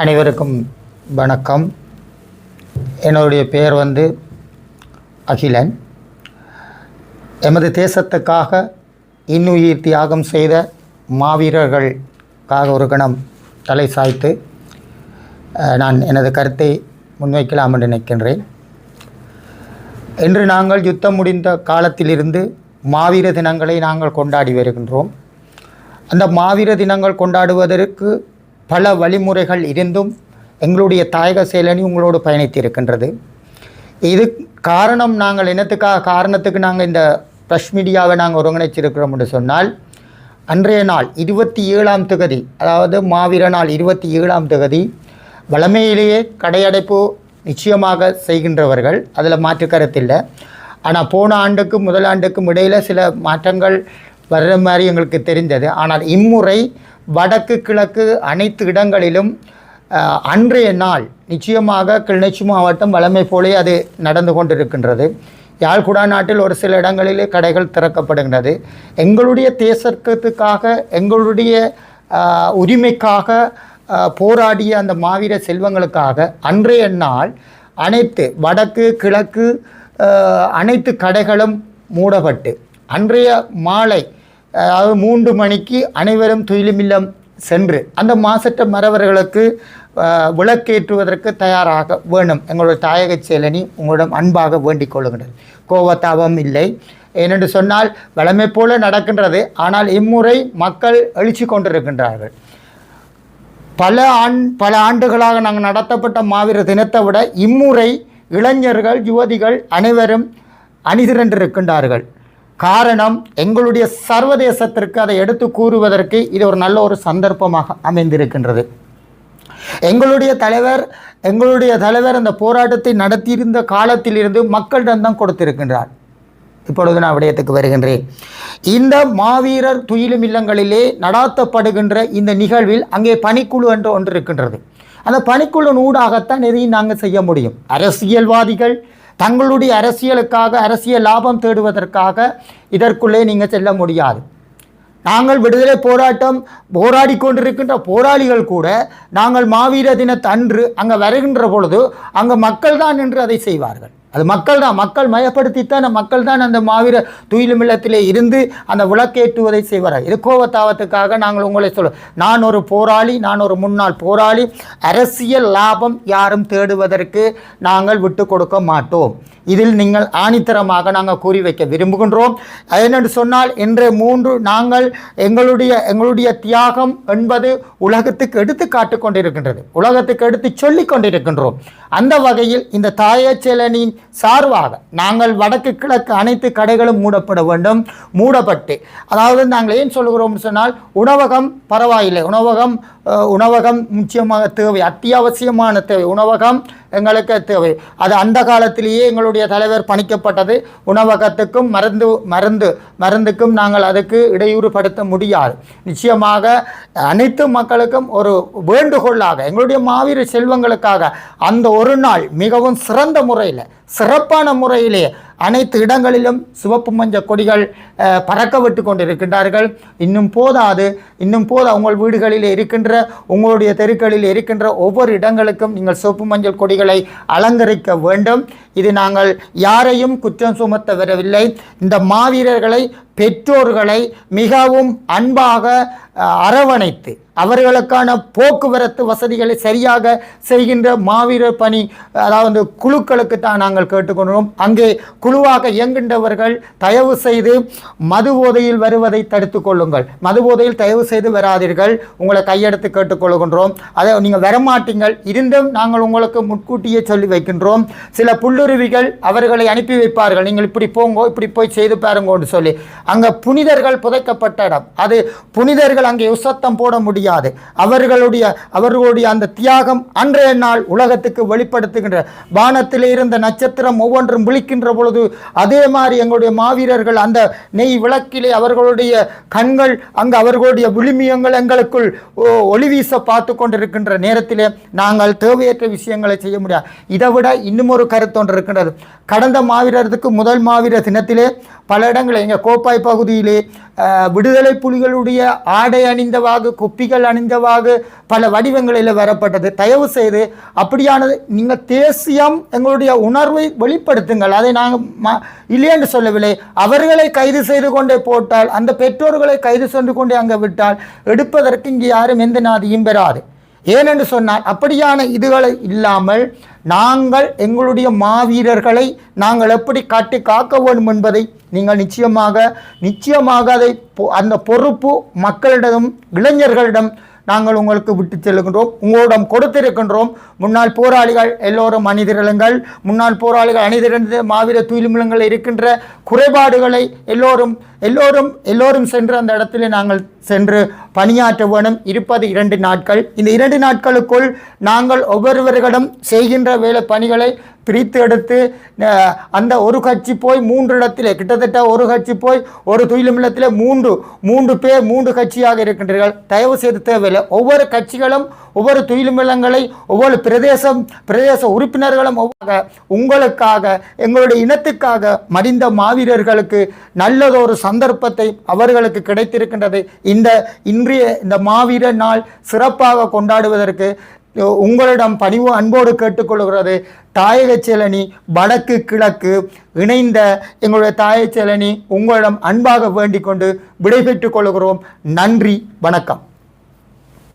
அனைவருக்கும் வணக்கம். என்னுடைய பெயர் வந்து அகிலன். எமது தேசத்துக்காக இன்னுயிர் தியாகம் செய்த மாவீரர்களுக்காக ஒரு கணம் தலை சாய்த்து நான் எனது கருத்தை முன்வைக்கலாம் என்று நினைக்கின்றேன். இன்று நாங்கள் யுத்தம் முடிந்த காலத்திலிருந்து மாவீர தினங்களை நாங்கள் கொண்டாடி வருகின்றோம். அந்த மாவீர தினங்கள் கொண்டாடுவதற்கு பல வழிமுறைகள் இருந்தும் எங்களுடைய தாயக செயலணி உங்களோடு பயணித்திருக்கின்றது. இது காரணம் நாங்கள் என்னத்துக்காக காரணத்துக்கு நாங்கள் இந்த ப்ரெஷ் மீடியாவை நாங்கள் ஒருங்கிணைச்சிருக்கிறோம் என்று சொன்னால் அன்றைய நாள் இருபத்தி ஏழாம் தொகுதி அதாவது மாவீர நாள் இருபத்தி ஏழாம் தொகுதி வளமையிலேயே கடையடைப்பு நிச்சயமாக செய்கின்றவர்கள் அதில் மாற்று கருத்தில்லை ஆனால் போன ஆண்டுக்கும் முதலாண்டுக்கும் இடையில் சில மாற்றங்கள் வர்ற மாதிரி எங்களுக்கு தெரிந்தது. ஆனால் இம்முறை வடக்கு கிழக்கு அனைத்து இடங்களிலும் அன்றைய நாள் நிச்சயமாக கிளிநொச்சி மாவட்டம் வளமை போலே அது நடந்து கொண்டிருக்கின்றது. யாழ்குடா நாட்டில் ஒரு சில இடங்களிலே கடைகள் திறக்கப்படுகின்றது. எங்களுடைய தேசத்துக்காக எங்களுடைய உரிமைக்காக போராடிய அந்த மாவீர செல்வங்களுக்காக அன்றைய நாள் அனைத்து வடக்கு கிழக்கு அனைத்து கடைகளும் மூடப்பட்டு அன்றைய மாலை அதாவது மூன்று மணிக்கு அனைவரும் துயிலுமில்லம் சென்று அந்த மாசற்ற மறவர்களுக்கு விளக்கேற்றுவதற்கு தயாராக வேணும். எங்களுடைய தாயக செயலனி உங்களிடம் அன்பாக வேண்டிக் கொள்ளுகின்றது கோவத்தாபம் இல்லை. ஏனென்று சொன்னால் வளமை போல நடக்கின்றது. ஆனால் இம்முறை மக்கள் எழுச்சி கொண்டிருக்கின்றார்கள். பல ஆண் பல ஆண்டுகளாக நாங்கள் நடத்தப்பட்ட மாவீர தினத்தை விட இம்முறை இளைஞர்கள் யுவதிகள் அனைவரும் அணிதிரண்டிருக்கின்றார்கள். காரணம் எங்களுடைய சர்வதேசத்திற்கு அதை எடுத்து கூறுவதற்கு இது ஒரு நல்ல ஒரு சந்தர்ப்பமாக அமைந்திருக்கின்றது. எங்களுடைய தலைவர் எங்களுடைய தலைவர் அந்த போராட்டத்தை நடத்தியிருந்த காலத்திலிருந்து மக்களிடம்தான் கொடுத்திருக்கின்றார். இப்பொழுது நான் விடயத்துக்கு வருகின்றேன். இந்த மாவீரர் துயிலும் இல்லங்களிலே நடாத்தப்படுகின்ற இந்த நிகழ்வில் அங்கே பணிக்குழு என்று ஒன்று இருக்கின்றது. அந்த பணிக்குழு ஊடாகத்தான் எதையும் நாங்கள் செய்ய முடியும். அரசியல்வாதிகள் தங்களுடைய அரசியலுக்காக அரசியல் லாபம் தேடுவதற்காக இதற்குள்ளே நீங்கள் செல்ல முடியாது. நாங்கள் விடுதலை போராட்டம் போராடி கொண்டிருக்கின்ற போராளிகள் கூட நாங்கள் மாவீர தினத்தன்று அங்கே வருகின்ற பொழுது அங்கே மக்கள் தான் நின்று அதை செய்வார்கள். அது மக்கள் தான் மக்கள் மயப்படுத்தித்தான் மக்கள் தான் அந்த மாவீர துயிலுமில்லத்திலே இருந்து அந்த விளக்கேற்றுவதை செய்வார்கள். இது கோவத்தாவத்துக்காக நாங்கள் உங்களை சொல்ல நான் ஒரு போராளி நான் ஒரு முன்னாள் போராளி. அரசியல் லாபம் யாரும் தேடுவதற்கு நாங்கள் விட்டு கொடுக்க மாட்டோம். இதில் நீங்கள் ஆணித்தரமாக நாங்கள் கூறி வைக்க விரும்புகின்றோம். என்னென்று சொன்னால் இன்று மூன்று நாங்கள் எங்களுடைய எங்களுடைய தியாகம் என்பது உலகத்துக்கு எடுத்து காட்டு கொண்டிருக்கின்றது. உலகத்துக்கு எடுத்து சொல்லிக் கொண்டிருக்கின்றோம். அந்த வகையில் இந்த தாயச்சேலனின் சார்பாக நாங்கள் வடக்கு கிழக்கு அனைத்து கடைகளும் மூடப்பட வேண்டும் மூடப்பட்டு. அதாவது நாங்கள் ஏன் சொல்கிறோம்னு சொன்னால் உணவகம் பரவாயில்லை. உணவகம் உணவகம் முக்கியமாக தேவை அத்தியாவசியமான தேவை உணவகம் எங்களுக்கு தேவை. அது அந்த காலத்திலேயே எங்களுடைய தலைவர் பணிக்கப்பட்டது. உணவகத்துக்கும் மருந்து மருந்து மருந்துக்கும் நாங்கள் அதுக்கு இடையூறுபடுத்த முடியாது. நிச்சயமாக அனைத்து மக்களுக்கும் ஒரு வேண்டுகோளாக எங்களுடைய மாவீர செல்வங்களுக்காக அந்த ஒரு நாள் மிகவும் சிறந்த முறையில் சிறப்பான முறையிலே அனைத்து இடங்களிலும் சிவப்பு மஞ்ச கொடிகள் பறக்க விட்டு கொண்டிருக்கின்றார்கள். இன்னும் போதாது. இன்னும் போது உங்கள் வீடுகளில் இருக்கின்ற உங்களுடைய தெருக்களில் இருக்கின்ற ஒவ்வொரு இடங்களுக்கும் நீங்கள் சிவப்பு மஞ்சள் கொடிகளை அலங்கரிக்க வேண்டும். இது நாங்கள் யாரையும் குற்றம் சுமத்த வரவில்லை இந்த மாவீரர்களை பெற்றோர்களை மிகவும் அன்பாக அரவணைத்து அவர்களுக்கான போக்குவரத்து வசதிகளை சரியாக செய்கின்ற மாவீரர் பணி அதாவது குழுக்களுக்கு தான் நாங்கள் கேட்டுக்கொண்டோம் அங்கே குழுவாக இயங்குகின்றவர்கள் தயவு செய்து மது போதையில் வருவதை தடுத்து கொள்ளுங்கள். மது போதையில் தயவு செய்து வராதீர்கள். உங்களை கையெடுத்து கேட்டுக்கொள்கின்றோம் அதை நீங்கள் வரமாட்டீங்கள். இருந்தும் நாங்கள் உங்களுக்கு முன்கூட்டியே சொல்லி வைக்கின்றோம். சில புல்லுருவிகள் அவர்களை அனுப்பி வைப்பார்கள். நீங்கள் இப்படி போங்கோ இப்படி போய் செய்து பாருங்கோன்னு சொல்லி. அங்கே புனிதர்கள் புதைக்கப்பட்ட இடம். அது புனிதர்கள் அங்கே உசத்தம் போட முடியாது. அவர்களுடைய அவர்களுடைய அந்த தியாகம் அன்றைய நாள் உலகத்துக்கு வெளிப்படுத்துகின்ற. வானத்தில் இருந்த நட்சத்திரம் ஒவ்வொன்றும் விழிக்கின்ற பொழுது அதே மாதிரி எங்களுடைய மாவீரர்கள் அந்த நெய் விளக்கிலே அவர்களுடைய கண்கள் அங்கு அவர்களுடைய விழுமியங்கள் எங்களுக்குள் ஒளிவீச ஒளி வீச பார்த்து கொண்டிருக்கின்ற நேரத்திலே நாங்கள் தேவையற்ற விஷயங்களை செய்ய முடியாது. இதை விட இன்னும் ஒரு கருத்தொன்று கொண்டிருக்கின்றது. கடந்த மாவீரத்துக்கு முதல் மாவீரர் தினத்திலே பல இடங்களில் எங்கள் கோப்பாய் பகுதியிலே விடுதலை புலிகளுடைய ஆடை அணிந்தவாக குப்பிகள் அணிந்தவாக பல வடிவங்களில் வரப்பட்டது. தயவு செய்து அப்படியானது நீங்கள் தேசியம் எங்களுடைய உணர்வை வெளிப்படுத்துங்கள். அதை நாங்கள் மா இல்லையென்று சொல்லவில்லை. அவர்களை கைது செய்து கொண்டே போட்டால் அந்த பெற்றோர்களை கைது சென்று கொண்டே அங்கே விட்டால் எடுப்பதற்கு இங்கே யாரும் எந்த நாதியும் பெறாது. ஏனென்று சொன்னால் அப்படியான இதுகளை இல்லாமல் நாங்கள் எங்களுடைய மாவீரர்களை நாங்கள் எப்படி காட்டி காக்க வேண்டும் என்பதை நீங்கள் நிச்சயமாக நிச்சயமாக அதை பொ- அந்த பொறுப்பு மக்களிடம் இளைஞர்களிடம் நாங்கள் உங்களுக்கு விட்டு செல்கின்றோம். உங்களிடம் கொடுத்திருக்கின்றோம். முன்னாள் போராளிகள் எல்லோரும் அணிதிரளுங்கள். முன்னாள் போராளிகள் அணிதிரண்டு மாவீர தூய்மிலங்கள் இருக்கின்ற குறைபாடுகளை எல்லோரும் எல்லோரும் எல்லோரும் சென்று அந்த இடத்திலே நாங்கள் சென்று பணியாற்ற வேணும். இருப்பது இரண்டு நாட்கள். இந்த இரண்டு நாட்களுக்குள் நாங்கள் ஒவ்வொருவர்களிடம் செய்கின்ற வேலை பணிகளை பிரித்து எடுத்து அந்த ஒரு கட்சி போய் மூன்று இடத்திலே கிட்டத்தட்ட ஒரு கட்சி போய் ஒரு துயிலுமில்லத்திலே மூன்று மூன்று பேர் மூன்று கட்சியாக இருக்கின்றீர்கள். தயவு செய்து தேவையில்லை. ஒவ்வொரு கட்சிகளும் ஒவ்வொரு துயிலுமில்லங்களை ஒவ்வொரு பிரதேசம் பிரதேச உறுப்பினர்களும் உங்களுக்காக எங்களுடைய இனத்துக்காக மறிந்த மாவீரர்களுக்கு நல்லதொரு சந்தர்ப்பத்தை அவர்களுக்கு கிடைத்திருக்கின்றது. இந்த இன்றைய இந்த மாவீரர் நாள் சிறப்பாக கொண்டாடுவதற்கு உங்களிடம் பணிவு அன்போடு கேட்டுக்கொள்கிறது. தாயக சேலனி வடக்கு கிழக்கு இணைந்த எங்களுடைய தாயக சேலனி உங்களிடம் அன்பாக வேண்டிக் கொண்டு விடைபெற்றுக் கொள்கிறோம். நன்றி வணக்கம்.